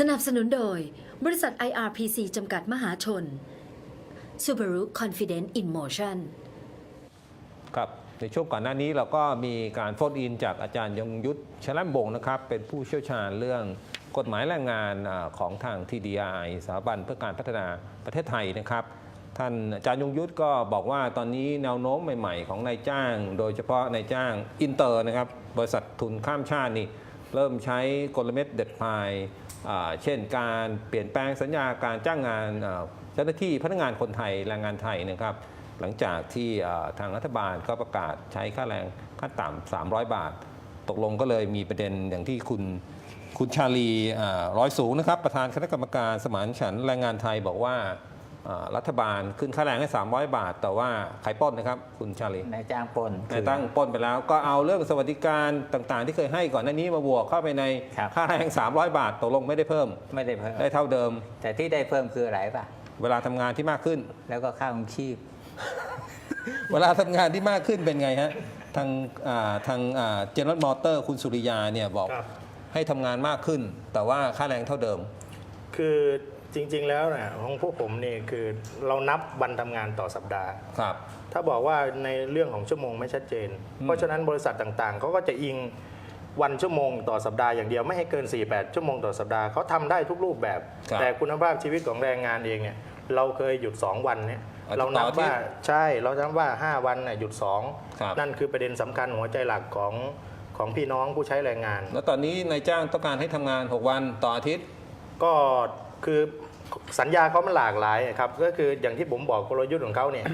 สนับสนุนโดย บริษัท IRPC จำกัดมหาชน Subaru Confident in Motion ครับในช่วงก่อนหน้านี้เราก็มีการโฟนอินจากอาจารย์ยงยุทธชลัมบงนะครับ เป็นผู้เชี่ยวชาญเรื่องกฎหมายแรงงานของทาง TDI สถาบันเพื่อการพัฒนาประเทศไทยนะครับ ท่านอาจารย์ยงยุทธก็บอกว่าตอนนี้แนวโน้มใหม่ๆ ของนายจ้าง โดยเฉพาะนายจ้างอินเตอร์นะครับบริษัททุนข้ามชาตินี่เริ่มใช้กลเม็ดเด็ดพาย เช่นการเปลี่ยนแปลงสัญญาการจ้างงานเจ้าหน้าที่พนักงานคนไทยแรงงานไทยนะครับหลังจากที่ทางรัฐบาลก็ประกาศใช้ค่าแรงขั้นต่ำ300 บาท ตกลงก็เลยมีประเด็นอย่างที่คุณคุณชาลีร้อยสูงนะครับ ประธานคณะกรรมการสมานฉันแรงงานไทยบอกว่า รัฐบาลขึ้นค่าแรงให้ 300 บาท แต่ว่าใครปล้นนะครับ คุณชาลีนายจ้างปล้นนายตั้งปล้นไปแล้ว ก็เอาเรื่องสวัสดิการต่างๆ ที่เคยให้ก่อนหน้านี้มาบวกเข้าไปในครับค่าแรง 300 บาทตกลงไม่ได้เพิ่ม ไม่ได้เพิ่มได้เท่าเดิม แต่ที่ได้เพิ่มคืออะไรป่ะ เวลาทำงานที่มากขึ้น แล้วก็ค่าของชีพ เวลาทำงานที่มากขึ้นเป็นไงฮะทางอ่าทางเจนร r มอเตอร์คุณสุริยาเนี่ยบอกครับให้ทำงานมากขึ้น แต่ว่าค่าแรงเท่าเดิม คือ จริง ๆ แล้วนะของพวกผมนี่คือเรานับวันทำงานต่อสัปดาห์ ครับ ถ้าบอกว่าในเรื่องของชั่วโมงไม่ชัดเจน เพราะฉะนั้นบริษัทต่างๆเขาก็จะอิงวันชั่วโมงต่อสัปดาห์อย่างเดียวไม่ให้เกิน 48 ชั่วโมงต่อสัปดาห์เขาทำได้ทุกรูปแบบ ครับแต่คุณภาพชีวิตของแรงงานเองเนี่ยเราเคยหยุด 2 วันเนี่ยอาทิตย์เรานับต่ออาทิตย์ว่าใช่เรานับว่า 5 วันน่ะหยุด ครับ 2 นั่นคือประเด็นสำคัญหัวใจหลักของของพี่น้องผู้ใช้แรงงาน แล้วตอนนี้นายจ้างต้องการให้ทำงาน 6 วันต่ออาทิตย์ ก็ คือสัญญาเขามันหลากหลายครับก็คืออย่างที่ผมบอกกลยุทธ์ของเขาเนี่ย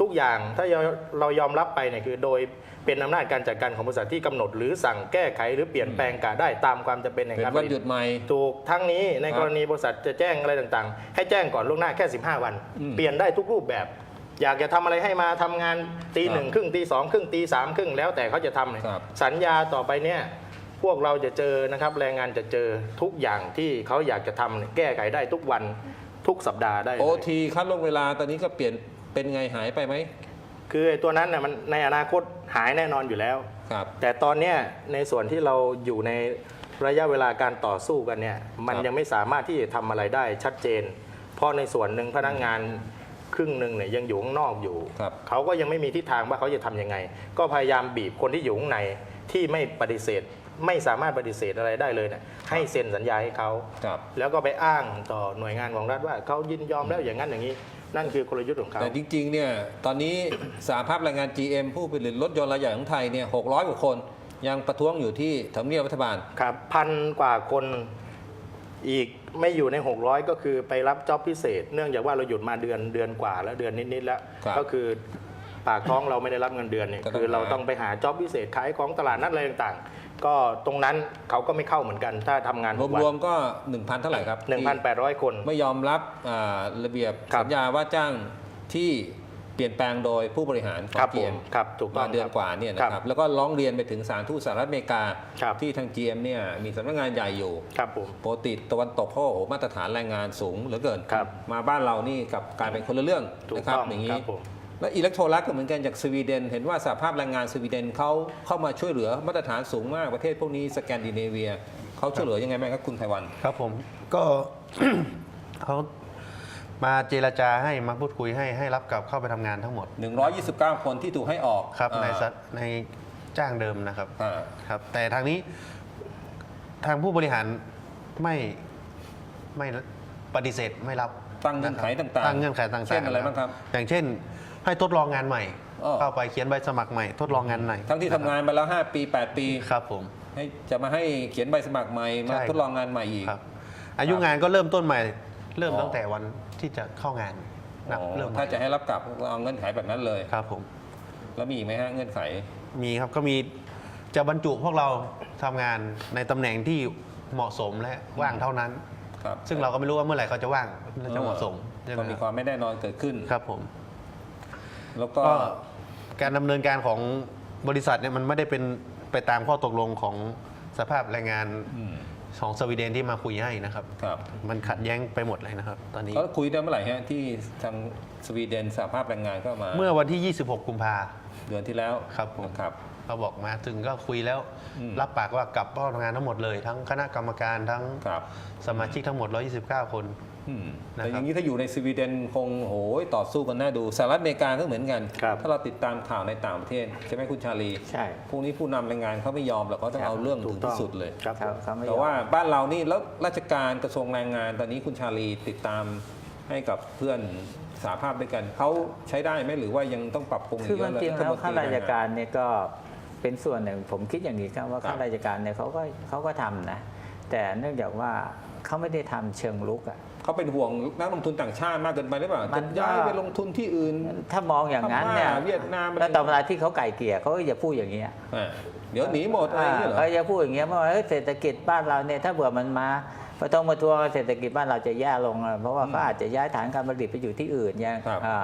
ทุกอย่างถ้าเราเรายอมรับไปเนี่ยคือโดยเป็นอำนาจการจัดการของบริษัทที่กำหนด หรือสั่งแก้ไขหรือเปลี่ยนแปลงกะได้ตามความจำเป็นในเป็นการวันหยุดใหม่ถูกทั้งนี้ในครับกรณีบริษัทจะแจ้งอะไรต่างๆ ให้แจ้งก่อนล่วงหน้าแค่ 15 วันอืมเปลี่ยนได้ทุกรูปแบบ อยากจะทำอะไรให้มาทำงานตีครับหนึ่งครึ่งตีสองครึ่งตีสามครึ่งแล้วแต่เขาจะทำเนี่ยครับสัญญาต่อไปเนี่ย พวกเราจะเจอนะครับแรงงานจะเจอทุกอย่างที่เขาอยากจะทำเนี่ยแก้ไขได้ทุกวันทุกสัปดาห์ได้เลยโอทีคัดลงเวลาตอนนี้ก็เปลี่ยนเป็นไงหายไปไหมคือไอ้ตัวนั้นน่ะมันในอนาคตหายแน่นอนอยู่แล้ว ครับ แต่ตอนเนี้ยในส่วนที่เราอยู่ในระยะเวลาการต่อสู้กันเนี่ยมันครับ ยังไม่สามารถที่จะทำอะไรได้ชัดเจน เพราะในส่วนหนึ่งพนักงานครึ่งหนึ่งเนี่ยยังอยู่ข้างนอกอยู่ ครับ เขาก็ยังไม่มีทิศทางว่าเขาจะทำยังไง ก็พยายามบีบคนที่อยู่ข้างในที่ไม่ปฏิเสธ ไม่สามารถปฏิเสธอะไรได้เลยเนี่ยให้เซ็นสัญญาให้เขาครับแล้วก็ไปอ้างต่อหน่วยงานของรัฐว่าเขายินยอมแล้วอย่างนั้นอย่างนี้ นั่นคือกลยุทธ์ของเขาแต่จริงๆเนี่ยตอนนี้สหภาพแรงงาน GM ผู้ผลิตรถยนต์รายใหญ่ของไทยเนี่ย600กว่าคน ยังประท้วงอยู่ที่ทำเนียบรัฐบาลครับพันกว่าคนอีกไม่อยู่ใน 600 ก็คือไปรับจ็อบพิเศษ เนื่องจากว่าเราหยุดมาเดือนเดือนกว่าแล้วเดือนนิดๆแล้วครับก็คือปากท้องเราไม่ได้รับเงินเดือนเนี่ยก็ต้องคือเราหาต้องไปหาจ็อบพิเศษขายของตลาดนัดอะไรต่างๆ ก็ตรงนั้นเขาก็ไม่เข้าเหมือนกัน ถ้าทำงานรวมๆก็ 1,000 เท่าไหร่ครับหนึ่งพันแปดร้อยคน ที่ไม่ยอมรับอ่าระเบียบครับ สัญญาว่าจ้างที่เปลี่ยนแปลงโดยผู้บริหารของครับผม GM ครับถูกต้อมางเดือนครับ กว่าเนี่ยนะคครัรับบแล้วก็ร้องเรียนไปถึงสารทูตสหรัฐอเมริกา ครับ ที่ทาง GM เนี่ยมีสำนักงานใหญ่อยู่ ครับผม ปกติตะวันตกเขาโอ้โหมาตรฐานแรงงานสูงเหลือเกิน ครับมาบ้านเรานี่กับกลายเป็นคนละเรื่องถูกนะครับต้องอย่างคนี้รับผม และอิเล็กโทรลักก็เหมือนกันจากสวีเดน เห็นว่าสหภาพแรงงานสวีเดนเขาเข้ามาช่วยเหลือมาตรฐานสูงมากประเทศพวกนี้สแกนดิเนเวียเขาช่วยเหลือยังไงบ้างครับคุณไพวันครับผมก็เขามาเจรจาให้มาพูดคุยให้ให้รับกลับเข้าไปทำงานทั้งหมด 129 คนที่ถูกให้ออกครับอ่าในสัตในจ้างเดิมนะครับอ่าครับแต่ทางนี้ทางผู้บริหารไม่ไม่ปฏิเสธไม่รับตั้งเงื่อนไขต่างๆตั้งเงื่อนไขต่างๆเช่นอะไรบ้างครับ อย่างเช่น ให้ทดลองงานใหม่ อ้อ เข้าไปเขียนใบสมัครใหม่ ทดลองงานใหม่ทั้งที่ทำงานมาแล้ว 5 ปี 8 ปี ครับผม ให้จะมาให้เขียนใบสมัครใหม่ มาใช่ ทดลองงานใหม่อีก ครับอายุงานก็เริ่มต้นใหม่ เริ่มอ๋อ ตั้งแต่วันที่จะเข้างานนับอ๋อเริ่มใหม่ถ้าจะให้รับกลับก็เอาเงื่อนไขแบบนั้นเลย ครับผม แล้วมีอีกไหมฮะเงื่อนไข มีครับก็มีจะบรรจุพวกเราทำงานในตำแหน่งที่เหมาะสมและว่างเท่านั้น ครับซึ่งเราก็ไม่รู้ว่าเมื่อไหร่เขาจะว่างและจะเหมาะสมใช่ไหก็มมีคครับวามไม่แน่นอนเกิดขึ้น ครับผม แล้วก็ ก็การดำเนินการของบริษัทเนี่ยมันไม่ได้เป็นไปตามข้อตกลงของสภาพแรงงานอืมของสวีเดนที่มาคุยให้นะครับ ครับ มันขัดแย้งไปหมดเลยนะครับ ตอนนี้เขาคุยได้เมื่อไหร่ฮะที่ทางสวีเดนสหภาพแรงงานก็มาเมื่อวันที่ 26 กุมภา เดือนที่แล้วครับผม นะครับ เขาบอกมาถึงก็คุยแล้ว อืม รับปากว่ากลับเข้าทำงานทั้งหมดเลย ทั้งคณะกรรมการทั้งครับ สมาชิกทั้งหมด 129 คนอืมนะครับ แต่อย่างนี้ถ้าอยู่ในสวีเดนคงโหยต่อสู้กันน่าดูสหรัฐอเมริกาก็เหมือนกันครับถ้าเราติดตามข่าวในต่างประเทศ ใช่ไหมคุณชาลีใช่พวกนี้ผู้นำแรงงานเขาไม่ยอมหรอกเขาต้องครับเอาเรื่องถูถึกงต้องที่สุดเลยครับเขาเขาไม่ยแต่อมว่าบ้านเรานี่แล้วราชการกระทรวงแรงงานตอนนี้คุณชาลีติดตามให้กับเพื่อนสาภาพด้วยกันเขาใช้ได้ไหมหรือว่ายังต้องปรับปรุงคือเยคอะวามจริงแล้วฐมนข้าราชแงงนการเนี่ยก็เป็นส่วนหนึ่งผมคิดอย่างนี้ครับว่าครับข้าราชการเนี่ยเขาก็เขาก็ทำนะ แต่เนื่องจากว่าเขาไม่ได้ทำเชิงลุกอะ เขาเป็นห่วงนักลงทุนต่างชาติมากเกินไปหรือเปล่ามัจะนก็ ย้ายไปลงทุนที่อื่น ถ้ามองอย่างนั้นเนี่ยพม่าเวียดนามอะไรแล้วตอนเวลาที่เขาไก่เกลี่ยเขาก็จะพูดอย่างนี้ย อ่าเดี๋ยวหนีหมดอะไรอย่างเงี้ยเหรอ เขาจะพูดอย่างเงี้ยว่าเอ้ยเศรษฐกิจบ้านเราเนี่ยถ้าเบื่อมันมาพอต้องมาทวงเศรษฐกิจบ้านเราจะแย่ลงอะเพราะว่าเขาอาจจะย้ายฐานการผลิตไปอยู่ที่อื่นอย่างครับ อ่า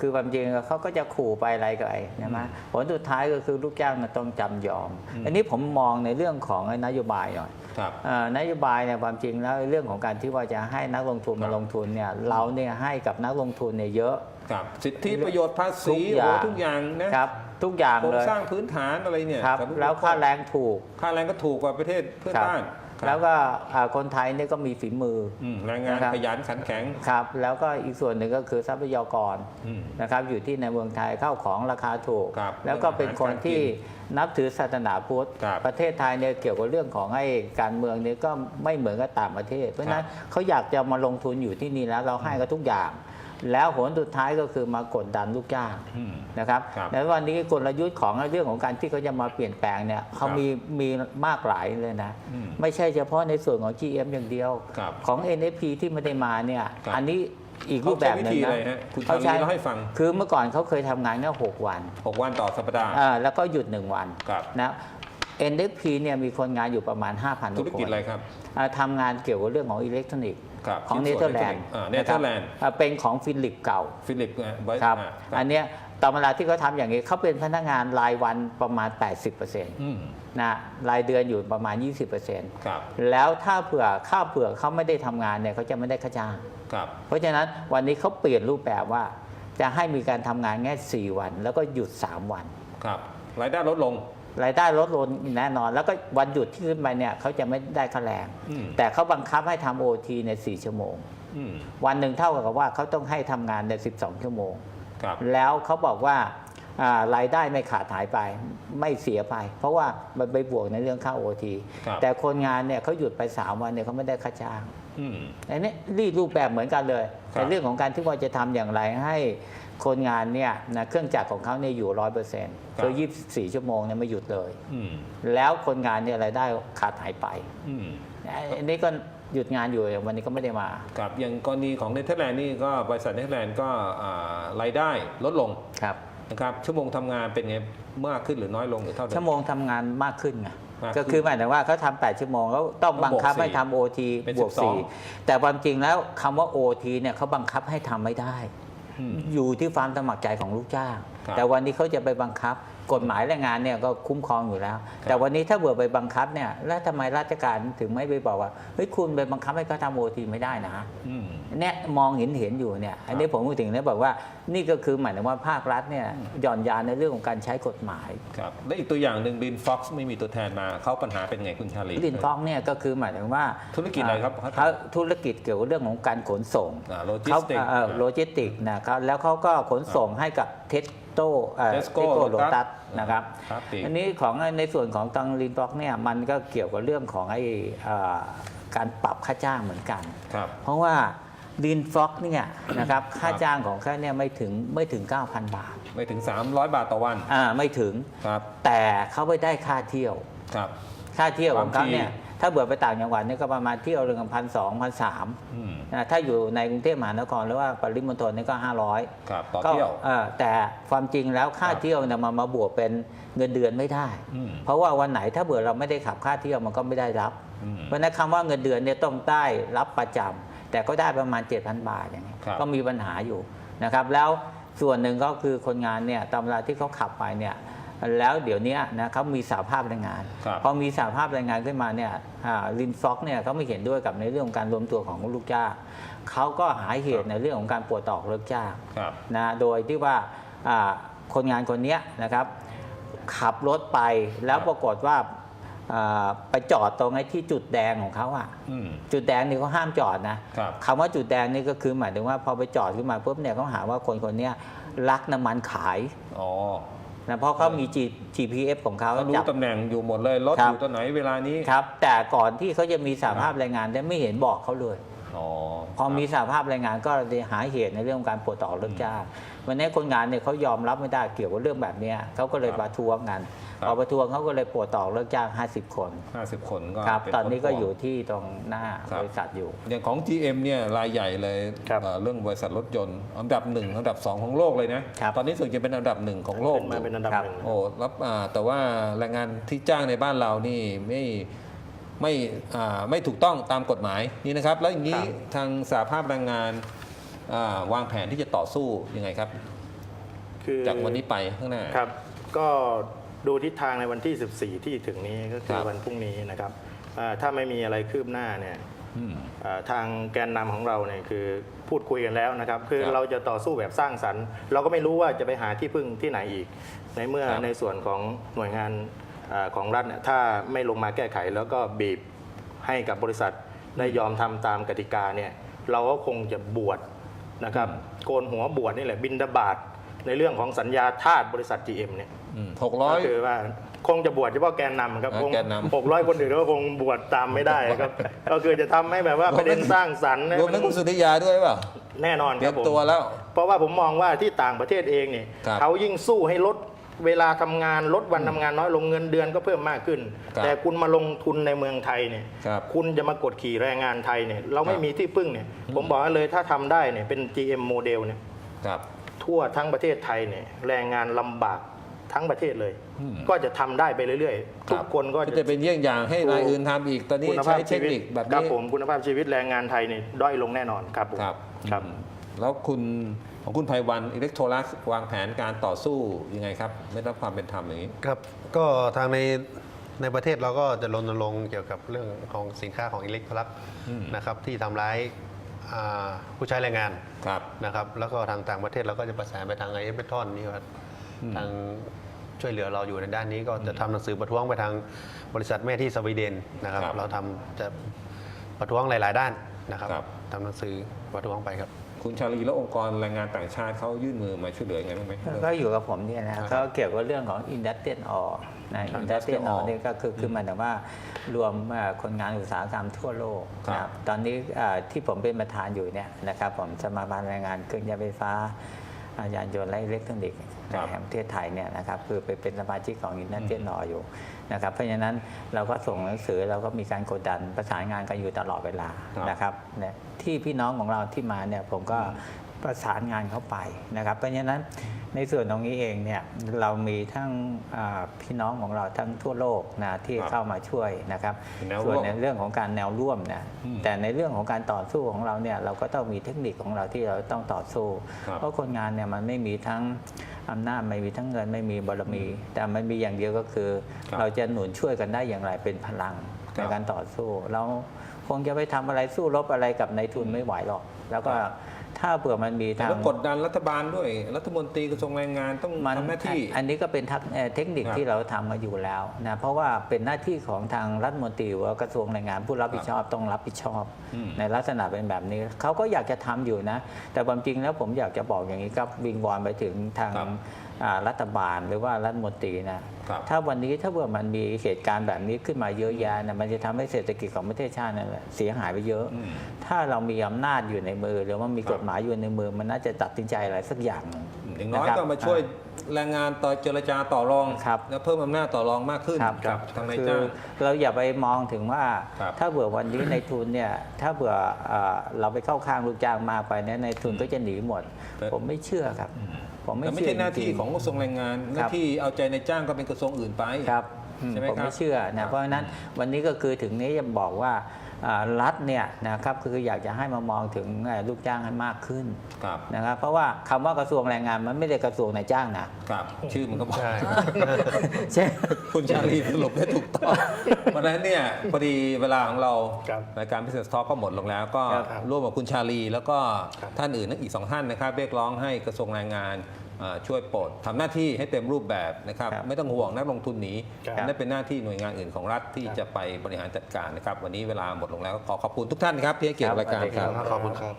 คือความจริงเขาก็จะขู่ไปอะไรก็ไอ้ใช่ไหมผลสุดท้ายก็คือลูกจ้างมันต้องจำยอม อันนี้ผมมองในเรื่องของนโยบายหน่อยครับอ่านโยบายเนี่ยความจริงแล้วเรื่องของการที่ว่าจะให้นักลงทุนครัมาบลงทุนเนี่ยเราเนี่ยให้กับนักลงทุนเนี่ยเยอะครับสิทธิประโยชน์ภาทุษีกอย่างโอ้ทุกอย่างนะครับทุกอย่างโครงเลยสร้างพื้นฐานอะไรเนี่ยครับกับแล้วค่าแรงถูก ค่าแรงก็ถูกกว่าประเทศเพื่อนครับบ้านครับ แล้วก็อ่าคนไทยเนี่ยก็มีฝีมืออืมแรงงานนะครับขยันขันแข็งครับ แล้วก็อีกส่วนหนึ่งก็คือทรัพยากรอืมนะครับอยู่ที่ในเมืองไทยเข้าของราคาถูกครับแล้วก็เป็นคนที่เรื่องอาหารการนับถือศาสนาพุทธครับประเทศไทยเนี่ยเกี่ยวกับเรื่องของไอ้การเมืองเนี่ยก็ไม่เหมือนกับต่างประเทศ เพราะฉะนั้นเขาอยากจะมาลงทุนอยู่ที่นี่แล้วเราให้เขาทุกอย่าง แล้วผลสุดท้ายก็คือมากดดันลูกจ้างอืมนะครับครับแล้ววันนี้กลยุทธ์ของเรื่องของการที่เขาจะมาเปลี่ยนแปลงเนี่ยเขาครับมีมีมากหลายเลยนะอืมไม่ใช่เฉพาะในส่วนของ GM อย่างเดียวครับของ NFP ที่ไม่ได้มาเนี่ยครับอันนี้อีกรูปแบบหนึ่งเขาใช้วิธีนะอะไรฮะคุณชาลีเล่าให้ฟัง คือเมื่อก่อนเขาเคยทำงานแค่หกวัน 6 วันต่อสัปดาห์อ่าแล้วก็หยุดหนึ่งวันครับนะ NFP เนี่ยมีคนงานอยู่ประมาณ 5,000ธุรกิจอะไรครับอ่าทำงานเกี่ยวกับเรื่องของอิเล็กทรอนิกส์ครับของชิ้เนนส่เธวอนร์แลนด์อ่าเนเธอร์แลนด์ะคบอ่าเป็นของฟิลิปเก่าฟิลิปนะไว้ครับอ่าอันเนี้ยตอนเวลาที่เขาทำอย่างนี้เขาเป็นพนักงานรายวันประมาณ 80%อืมนะรายเดือนอยู่ประมาณ 20%ครับแล้วถ้าเผื่อข้าวเผื่อเขาไม่ได้ทำงานเนี่ยเขาจะไม่ได้ค่าจ้างครับเพราะฉะนั้นวันนี้เขาเปลี่ยนรูปแบบว่า จะให้มีการทำงานแค่4วัน แล้วก็หยุด 3 วันครับรายได้ลดลง รายได้ลดลงแน่นอน แล้วก็วันหยุดที่ขึ้นไปเนี่ยเขาจะไม่ได้ค่าแรง อืม แต่เขาบังคับให้ทำโอทีใน4ชั่วโมง อืมวันหนึ่งเท่ากับว่าเขาต้องให้ทำงานใน 12 ชั่วโมง ครับ แล้วเขาบอกว่าอ่า รายได้ไม่ขาดหายไปไม่เสียไป เพราะว่ามันไปบวกในเรื่องค่าโอทีครับแต่คนงานเนี่ยเขาหยุดไป 3 วันเนี่ยเขาไม่ได้ค่าจ้างอืมอันนี้รีดรูปแบบเหมือนกันเลยครับแต่เรื่องของการที่ว่าจะทำอย่างไรให้คนงานเนี่ยนะเครื่องจักรของเขาเนี่ยอยู่ร้อยเปอร์เซ็นต์คือยี่สิบสี่ชั่วโมงเนี่ยไม่หยุดเลยอืมแล้วคนงานเนี่ยรายได้ขาดหายไปอืมอันนี้ก็หยุดงานอยู่วันนี้ก็ไม่ได้มาครับอย่างกรณีของเนเธอร์แลนด์นี่ก็บริษัทเนเธอร์แลนด์ก็อ่ารายได้ลดลงครับ นะครับชั่วโมงทำงานเป็นไงมากขึ้นหรือน้อยลงหรือเท่าเดิชั่วมโมงทำงานมากขึ้นไงมากขึ้นก็คือหมายถึงว่าเขาทำแปดชั่วโมงแล้วต้องบังคับต้องบวกให้ทำโอทีเป็นบวก12สี่แต่ความจริงแล้วคำว่าโอทีเนี่ยเขาบังคับให้ทำไม่ได้อืมอยู่ที่ความสมัครใจของลูกจ้างครับแต่วันนี้เขาจะไปบังคับกฎหมายแรงงานเนี่ยก็คุ้มครองอยู่แล้ว แต่วันนี้ถ้าเบื่อไปบังคับเนี่ยแล้วทำไมราชการถึงไม่ไปบอกว่าเฮ้ยคุณไปบังคับให้เขาทำโอทีไม่ได้นะอืมเนี่ยมองเห็นเห็นอยู่เนี่ยอันนี้ผมพูดถึงเนี่ยบอกว่า นี่ก็คือหมายถึงว่าภาครัฐเนี่ยหย่อนยานในเรื่องของการใช้กฎหมาย ครับและอีกตัวอย่างหนึ่งลินฟ็อกซ์ไม่มีตัวแทนมาเขาปัญหาเป็นไงคุณชาลีลินฟองเนี่ยก็คือหมายถึงว่าธุรกิจอะไรครับเขาธุรกิจเกี่ยวกับเรื่องของการขนส่งอ่าโลจิเขาสติกเอ่อโลจิสติกนะครับแล้วเขาก็ขนส่งให้กับเทสโตเท Tesco สโกโล Lotus ตัสนะครับครับปีกอันนี้ของในส่วนของตังลินฟอกเนี่ยมันก็เกี่ยวกับเรื่องของไอ้เอ่อการปรับค่าจ้างเหมือนกันครับเพราะว่า ลินฟอกเนี่ยนะครับค่าจ้างของเขาเนี่ยไม่ถึงไม่ถึง 9,000 บาทไม่ถึง 300 บาทต่อวันอ่าไม่ถึงครับแต่เขาไปได้ค่าเที่ยวครับค่าเที่ยวของเขาเนี่ยบางทีถ้าเบื่อไปต่างจังหวัดเนี่ยก็ประมาณเที่ยวเรือนพันสองพันสามอืมถ้าอยู่ในกรุงเทพมหานครหรือว่าปริมณฑลนี่ก็500ครับต่อก็เที่ยวเอ่อแต่ความจริงแล้วค่าครับเที่ยวเนี่ยมามาบวกเป็นเงินเดือนไม่ได้อืมเพราะว่าวันไหนถ้าเบื่อเราไม่ได้ขับค่าเที่ยวมันก็ไม่ได้รับอืมเพราะฉะนั้นคำว่าเงินเดือนเนี่ยต้องได้รับประจำ แต่ก็ได้ประมาณ 7,000 บาทอย่างนี้ครับก็มีปัญหาอยู่นะครับ แล้วส่วนหนึ่งก็คือคนงานเนี่ยตามเวลาที่เขาขับไปเนี่ยแล้วเดี๋ยวนี้นะเขามีสาภาพแรงงานครับพอมีสาภาพแรงงานขึ้นมาเนี่ยลินฟ็อกเนี่ยเขาไม่เห็นด้วยกับในเรื่องของการรวมตัวของลูกจ้างเขาก็หาเหตุในเรื่องของการปวดตอกเลิกจ้างครับนะโดยที่ว่าอ่าคนงานคนเนี้ยนะครับขับรถไปแล้วปรากฏว่าอ่า ไปจอดตรงไอ้ที่จุดแดงของเขาอะอืมจุดแดงนี่เขาห้ามจอดนะครับคำว่าจุดแดงนี่ก็คือหมายถึงว่าพอไปจอดขึ้นมาปุ๊บเนี่ยเขาหาว่าคนคนเนี้ยลักน้ำมันขายอ๋อนะเพราะเขามี G- GPS ของเขาเขารู้จับตำแหน่งอยู่หมดเลยรถครัอบยู่ตัวไหนเวลานี้ครับ แต่ก่อนที่เขาจะมีสาภาพแรงงานได้ไม่เห็นบอกเขาเลยอ๋อพอมีสาภาพแรงงานก็เลยหาเหตุในเรื่องของการปลดออกเลิกจ้าง วันนี้คนงานเนี่ยเขายอมรับไม่ได้เกี่ยวกับเรื่องแบบเนี้ยเขาก็เลยประท้วงกันพอประท้วงเขาก็เลยปลดออกเลิกจ้าง 50 คน 50 คนก็ครับเป็ตอนนี้ก็ครบครัวอยู่ที่ตรงหน้าครับบริษัทอยู่ อย่างของ GM เนี่ยรายใหญ่เลยครับเอ่อเรื่องบริษัทรถยนต์อันดับหนึ่งอันดับสองของโลกเลยนะครับตอนนี้สึกจะเป็นอันดับหนึ่งของโลกขึ้นมาเป็นอันดับครับหนึ่งโอ้รับอ่าแต่ว่าแรงงานที่จ้างในบ้านเรานี่ไม่ไม่อ่าไม่ถูกต้องตามกฎหมายนี่นะครับ แล้วอย่างนี้ครับทางสาภาพแรงงานอ่า วางแผนที่จะต่อสู้ยังไงครับคือจากวันนี้ไปข้างหน้าครับ ก็ดูทิศทางในวันที่ 14 ที่ถึงนี้ก็คืคอรับ วันพรุ่งนี้นะครับอ่าถ้าไม่มีอะไรคืบหน้าเนี่ยอืม อ่าทางแกนนำของเราเนี่ยคือพูดคุยกันแล้วนะครับ คือครับเราจะต่อสู้แบบสร้างสรรค์ เราก็ไม่รู้ว่าจะไปหาที่พึ่งที่ไหนอีก ในเมื่อครับ ในส่วนของหน่วยงานอาของรัฐเนี่ยถ้าไม่ลงมาแก้ไขแล้วก็บีบให้กับบริษัทได้ยอมทำตามกติกาเนี่ยเราก็คงจะบวช นะครับโกนหัวบวชนี่แหละบินดาบาตในเรื่องของสัญญาทาสบริษัท GM เนี่ยหกร้อยก็คือว่าคงจะบวชเฉพาะแกนนำครับอ่าคงแกนนำหกร้อยคนอื่นก็คงบวชตามไม่ได้ครับ ก็คือจะทำให้แบบว่าประเด็นสร้างสรรค์รวมทั้งคุณสุริยาด้วยเปล่าแน่นอนเตครีรัยบมผมตัวแล้ว เพราะว่าผมมองว่าที่ต่างประเทศเองเนี่ยครับเขายิ่งสู้ให้ลด เวลาทำงานลดวันทำงานน้อยลงเงินเดือนก็เพิ่มมากขึ้นครับแต่คุณมาลงทุนในเมืองไทยเนี่ยครับคุณจะมากดขี่แรงงานไทยเนี่ยเราไม่ครับมีที่พึ่งเนี่ยผมบอกให้เลยถ้าทำได้เนี่ยเป็น GM โมเดลเนี่ยครับทั่วทั้งประเทศไทยเนี่ยแรงงานลำบากทั้งประเทศเลยอืมก็จะทำได้ไปเรื่อยๆ ทุกคนก็ก็จะเป็นเยี่ยงอย่างให้รายอื่นทำอีกตอนนี้คุณภาใช้พเทชีควิตนิคแบบครับนี้ผมคุณภาพชีวิตแรงงานไทยเนี่ยด้อยลงแน่นอนครับผมครับครับอืมแล้วคุณ ของคุณไพวันอิเล็กโทรลักวางแผนการต่อสู้ยังไงครับ ไม่รับความเป็นธรรมอย่างนี้ครับ ก็ทางในในประเทศเราก็จะรณรงค์เกี่ยวกับเรื่องของสินค้าของอิเล็กทรอนิกส์อืมนะครับที่ทำร้ายอ่าผู้ใช้แรงงานครับ นะครับ แล้วก็ทางต่างประเทศเราก็จะประสานไปทางไอเอฟเอทอนนี่ว่าอืมทางช่วยเหลือเราอยู่ในด้านนี้ก็จะทำหนังสือประท้วงไปทางบริษัทแม่ที่สวีเดนนะครับ ครับเราทำจะประท้วงหลาย ๆ ด้านนะครับครับ ทำหนังสือประท้วงไปครับ คุณชาลีและองค์กรแรงงานต่างชาติเขายื่นมือมาช่วยเหลือยังไงบ้างไหม ก็อยู่กับผมเนี่ยนะครัก็บเกี่ยวกับเรื่องของอินดัสเทรียลออนะอินดัสเทรียล Industrial ออ Law นี่ก็คือคือหมันแต่ว่ารวมเอ่อคนงานอุตสาหกรรมทั่วโลกครับนะครับตอนนี้เอ่อที่ผมเป็นประธานอยู่เนี่ยนะครับผมสมาพันธ์แรงงานเครื่องใช้ไฟฟ้ายานยนต์และอิเล็กทรอนิกส์ครับแห่งประเทศไทยเนี่ยนะครับคือไปเป็นสมาชิกของอินดัสเทรียลอออยู่ นะครับเพราะฉะนั้นเราก็ส่งหนังสือเราก็มีการกดดันประสานงานกันอยู่ตลอดเวลาครับนะครับเนี่ยที่พี่น้องของเราที่มาเนี่ยผมก็ประสานงานเข้าไปนะครับ เพราะฉะนั้นในส่วนตรงนี้เองเนี่ยเรามีทั้งอ่าพี่น้องของเราทั้งทั่วโลกนะที่ครับเข้ามาช่วยนะครับแนวร่วมส่วนในเรื่องของการแนวร่วมเนี่ยอืมแต่ในเรื่องของการต่อสู้ของเราเนี่ยเราก็ต้องมีเทคนิคของเราที่เราต้องต่อสู้ครับเพราะคนงานเนี่ยมันไม่มีทั้ง อำนาจไม่มีทั้งเงินไม่มีบารมี แต่มันมีอย่างเดียวก็คือครับเราจะหนุนช่วยกันได้อย่างไรเป็นพลังคในรับการต่อสู้ เราคงจะไปทำอะไรสู้รบอะไรกับนายทุนไม่ไหวหรอก แล้วก็ครับ ถ้าเผื่อมันมีทางแล้วกดดันรัฐบาลด้วย รัฐมนตรีกระทรวงแรงงานต้องมันทำหน้าที่ อันนี้ก็เป็นทักเอ่อเทคนิคครับที่เราทำมาอยู่แล้วนะเพราะว่าเป็นหน้าที่ของทางรัฐมนตรีหรือว่ากระทรวงแรงงานผู้รับผิดชอบต้องรับผิดชอบอืมในลักษณะเป็นแบบนี้เขาก็อยากจะทำอยู่นะ แต่ความจริงแล้วผมอยากจะบอกอย่างนี้ครับวิงวอนไปถึงทางค รับอ่ารัฐบาลหรือว่ารัฐมนตรีนะครับถ้าวันนี้ถ้าเผื่อมันมีเหตุการณ์แบบนี้ขึ้นมาเยอะแยะนะมันจะทำให้เศรษฐกิจของประเทศชาตินั่นแหละเสียหายไปเยอะอืมถ้าเรามีอำนาจอยู่ในมือ หรือว่ามีครับกฎหมายอยู่ในมือ มันน่าจะตัดสินใจอะไรสักอย่างหนึ่งอย่างน้อยะครับก็มาช่วยแรงงานต่อเจรจาต่อรองครับและเพิ่มอำนาจต่อรองมากขึ้นครับกับทางนายคือจ้างเราอย่าไปมองถึงว่าครับถ้าเผื่อวันนี้ในทุนเนี่ยถ้าเผื่อเอ่อเราไปเข้าข้างลูกจ้างมากไปเนี่ยในทุนก็จะหนีหมดแต่ผมไม่เชื่อครับ ผมไม่แต่ไม่เชื่อใช่หน้าที่จริๆของกระทรวงแรงงาน หน้าที่เอาใจนายจ้างก็เป็นกระทรวงอื่นไป ครับอืมใช่ไหมผมครับไม่เชื่อครันะบเพราะฉะนั้นวันนี้ก็คือถึงนี้จะบอกว่าอ่า รัฐเนี่ยนะครับคืออยากจะให้มามองถึงเอ่อลูกจ้างให้มากขึ้นครับนะครับเพราะว่าคำว่ากระทรวงแรงงานมันไม่ได้กระทรวงนายจ้างนะครับชื่อมันก็บอกใช่ใช่คุณชาลีสรุปได้ถูกต้องเพราะฉะนั้นเนี่ยพอดีเวลาของเราครับรายการ Business Talk ก็หมดลงแล้ว ก็ครับร่วมกับคุณชาลี แล้วก็ครับท่านอื่นอีกสองท่านนะครับเรียกร้องให้กระทรวงแรงงานเอ่อ ช่วยโปรดทำหน้าที่ให้เต็มรูปแบบนะครับครับไม่ต้องห่วงนักลงทุนหนีครับนั่นเป็นหน้าที่หน่วยงานอื่นของรัฐที่ครับจะไปบริหารจัดการนะครับ วันนี้เวลาหมดลงแล้วขอขอบคุณทุกท่านครับที่ให้เกียรติรายการครับครับขอบคุณครับ